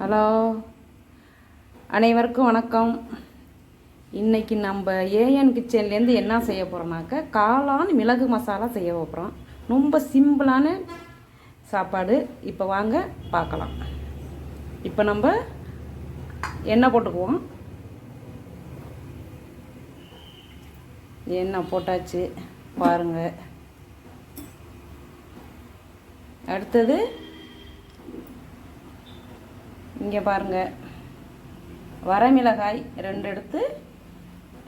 Hello. அனைவருக்கும் வணக்கம். இன்றைக்கி நம்ம ஏஎன் கிச்சன்லேருந்து என்ன செய்ய போகிறோம்னாக்க காளான் மிளகு மசாலா செய்ய போகிறோம் ரொம்ப சிம்பிளான சாப்பாடு. இப்போ வாங்க பார்க்கலாம். இப்போ நம்ம எண்ணெய் போட்டுக்குவோம். எண்ணெய் போட்டாச்சு பாருங்கள் அடுத்தது இங்கே பாருங்கள் வரமிளகாய் ரெண்டு எடுத்து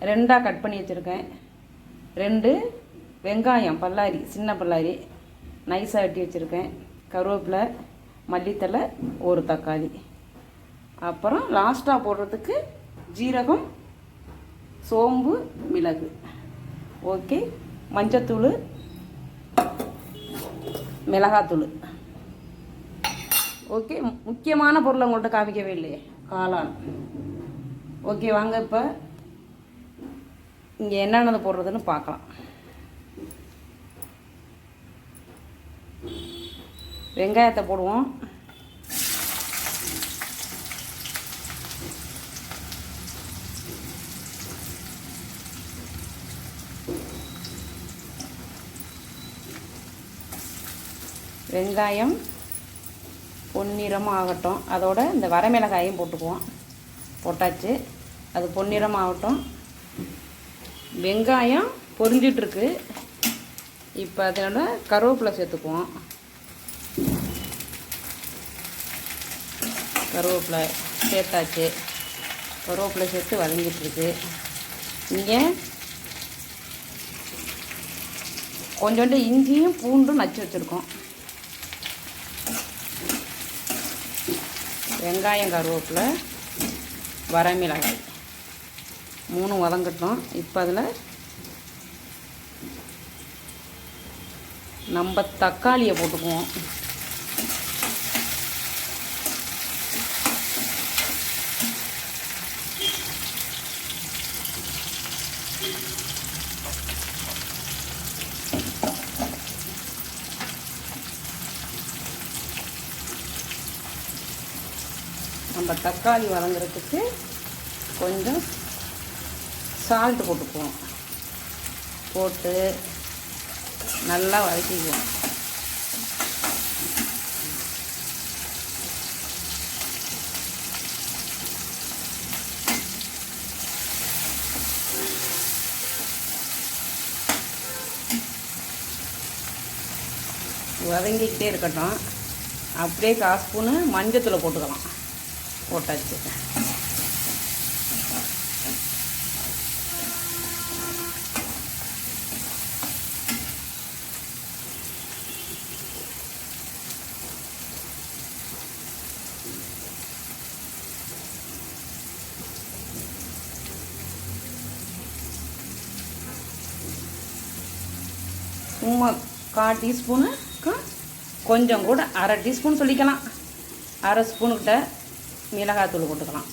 ரெண்டாக கட் பண்ணி வச்சுருக்கேன். ரெண்டு வெங்காயம் பல்லாரி சின்ன பல்லாரி நைஸாக வெட்டி வச்சுருக்கேன். கருவேப்பிலை மல்லித்தலை ஒரு தக்காளி. அப்புறம் லாஸ்ட்டாக போடுறதுக்கு ஜீரகம் சோம்பு மிளகு. ஓகே மஞ்சத்தூள் மிளகாத்தூள். ஓகே முக்கியமான பொருளை உங்கள்கிட்ட காமிக்கவே இல்லையே காளான். ஓகே வாங்க இப்போ. இங்கே என்னென்னது போடுறதுன்னு பார்க்கலாம். வெங்காயத்தை போடுவோம். வெங்காயம். பொன்னிறமாக ஆகட்டும் அதோட இந்த வரமிளகாயும் போட்டுக்குவோம். போட்டாச்சு. அது பொன்னிறம் ஆகட்டும் வெங்காயம் பொரிஞ்சிட்ருக்கு. இப்போ அதோட கருவேப்பிலை சேர்த்துக்குவோம். கருவேப்பிலை சேர்த்தாச்சு. கருவேப்பிலை சேர்த்து வதங்கிட்டுருக்கு இங்கே கொஞ்சோண்டு இஞ்சியும் பூண்டும் நச்சு வச்சுருக்கோம். வெங்காயம் கருவேப்பிலை வரமிளகாய். மூணு வதங்கட்டும். இப்போ அதில் நம்ம தக்காளியை போட்டுக்குவோம். நம்ம தக்காளி வதங்குறதுக்கு கொஞ்சம் சால்ட் போட்டுக்குவோம். போட்டு நல்லா வதக்கிக்குவோம். வதங்கிக்கிட்டே இருக்கட்டும். அப்படியே கால் ஸ்பூனு மஞ்சத்தூளை போட்டுக்கலாம். போட்டாச்சு சும்மா கால் டீஸ்பூனுக்கு கொஞ்சம் கூட அரை டீஸ்பூன் சொல்லிக்கலாம். அரை ஸ்பூனுக்கிட்ட மிளகாத்தூள் போட்டுக்கலாம்.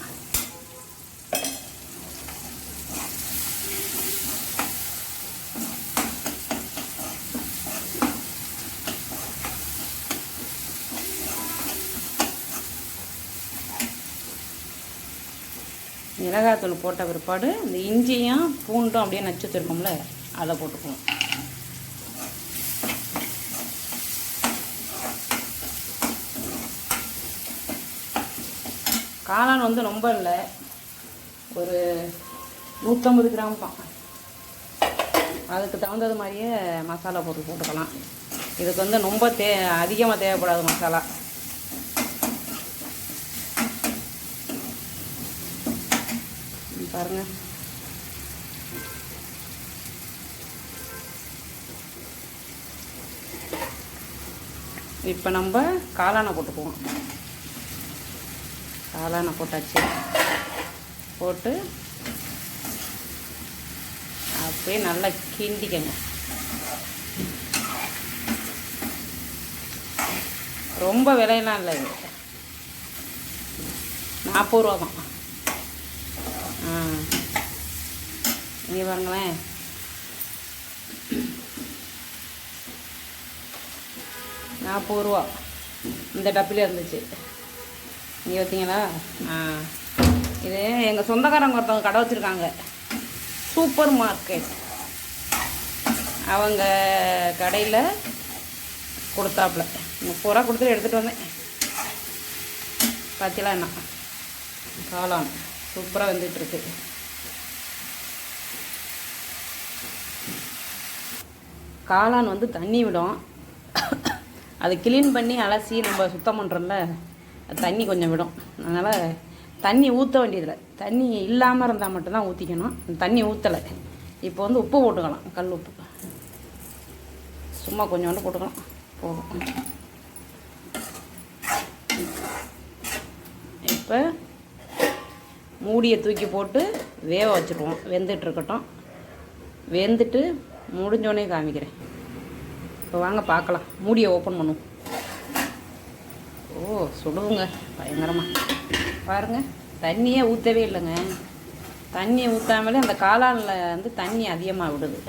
மிளகாத்தூள் போட்ட பிற்பாடு இந்த இஞ்சியும் பூண்டும் அப்படியே நச்சு வச்சுருக்கோம்ல அதை போட்டுக்குவோம். காளான் வந்து ரொம்ப இல்லை. ஒரு நூற்றம்பது கிராம் தான். அதுக்கு தகுந்தது மாதிரியே மசாலா போட்டு போட்டுக்கலாம். இதுக்கு வந்து ரொம்ப தே அதிகமாக தேவைப்படாது மசாலா. பாருங்கள் பாருங்க. இப்போ நம்ம காளானை போட்டுக்குவோம். காளானை போட்டாச்சு. போட்டு அப்படியே நல்லா கிண்டிக்கங்க ரொம்ப விலையெல்லாம் இல்லை இது நாற்பது ரூபா தான். ஆ. இங்கே பாருங்களேன். நாற்பது ரூபா. இந்த டப்பில் இருந்துச்சு. இங்கே பார்த்தீங்களா ஆ. இது எங்கள் சொந்தக்காரங்க ஒருத்தவங்க கடை வச்சுருக்காங்க. சூப்பர் மார்க்கெட் அவங்க கடையில் கொடுத்தாப்புல. முப்பது ரூபா கொடுத்துட்டு எடுத்துகிட்டு வந்தேன். பார்த்தீங்களா என்ன? காளான். சூப்பராக வந்துட்டுருக்கு. காளான் வந்து தண்ணி விடும். அது க்ளீன் பண்ணி அலசி நம்ம சுத்தம் பண்ணுறோம்ல தண்ணி கொஞ்சம் விடும். அதனால் தண்ணி ஊற்ற வேண்டியதில்லை. தண்ணி இல்லாமல் இருந்தால் மட்டும்தான் ஊற்றிக்கணும் தண்ணி ஊற்றலை இப்போ வந்து உப்பு போட்டுக்கலாம். கல் உப்பு. சும்மா கொஞ்சோண்டு போட்டுக்கலாம். போதும். இப்போ மூடியை தூக்கி போட்டு வேக வச்சுருவோம். வெந்துட்டு இருக்கட்டும். வெந்துட்டு முடிஞ்சோடனே காமிக்கிறேன். இப்போ வாங்க பார்க்கலாம். மூடியை ஓப்பன் பண்ணுவோம். சுடுவுங்க. பயங்கரமாக பாருங்கள் தண்ணியே ஊற்றவே இல்லைங்க. தண்ணி ஊற்றாமலே அந்த காளானில் வந்து தண்ணி அதிகமாக விடுது.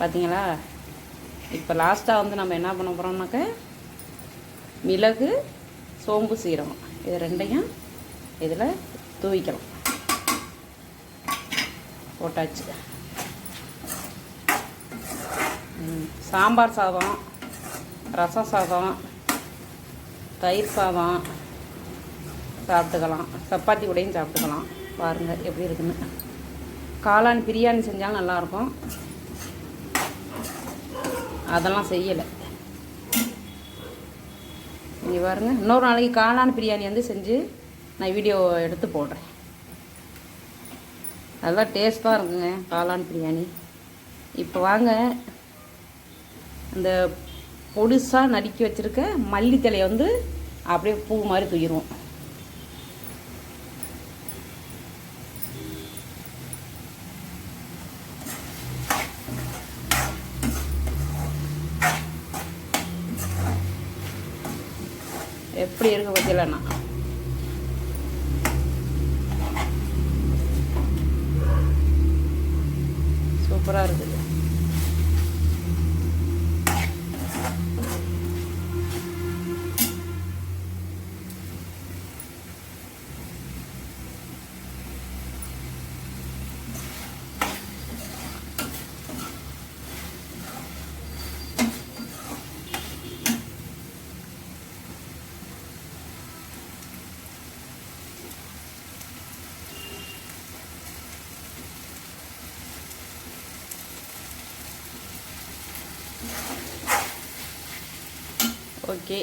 பார்த்தீங்களா இப்போ லாஸ்ட்டாக வந்து நம்ம என்ன பண்ண போகிறோம்னாக்க மிளகு சோம்பு சீரகம். இது ரெண்டையும் இதில் தூவிக்கலாம். போட்டாச்சு. சாம்பார் சாதம் ரசம் சாதம் தயிர் சாதம் சாப்பிட்டுக்கலாம். சப்பாத்தி கூடையும் சாப்பிட்டுக்கலாம். பாருங்கள் எப்படி இருக்குன்னு. காளான் பிரியாணி செஞ்சாலும் நல்லாயிருக்கும். அதெல்லாம் செய்யலை. நீங்கள் பாருங்க இன்னொரு நாளைக்கு காளான் பிரியாணி வந்து செஞ்சு நான் வீடியோ எடுத்து போடுறேன். நல்லா டேஸ்ட்டாக இருக்குங்க காளான் பிரியாணி. இப்போ வாங்க அந்த பொடுசாக நடுக்கி வச்சுருக்க மல்லித்தலையை வந்து அப்படியே பூ மாதிரி தூக்கிடுவோம். எப்படி இருக்கு பார்த்தீங்களா சூப்பராக இருக்குது ஓகே.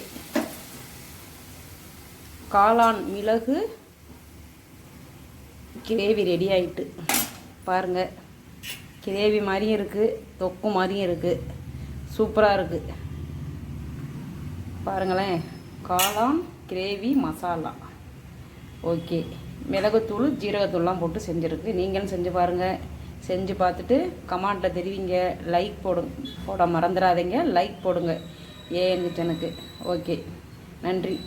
காளான் மிளகு கிரேவி ரெடி ஆகிட்டு பாருங்கள் கிரேவி மாதிரியும் இருக்குது தொக்கு மாதிரியும் இருக்குது சூப்பராக இருக்குது பாருங்களேன். காளான் கிரேவி மசாலா. ஓகே. மிளகுத்தூள் ஜீரகத்தூள்லாம் போட்டு செஞ்சுருக்கு. நீங்களும் செஞ்சு பாருங்கள் செஞ்சு பார்த்துட்டு கமெண்ட்டில் தெரிவிங்க. லைக் போடு போட மறந்துடாதீங்க. லைக் போடுங்க. ஏஎன் கிச்சனுக்கு ஓகே. நன்றி.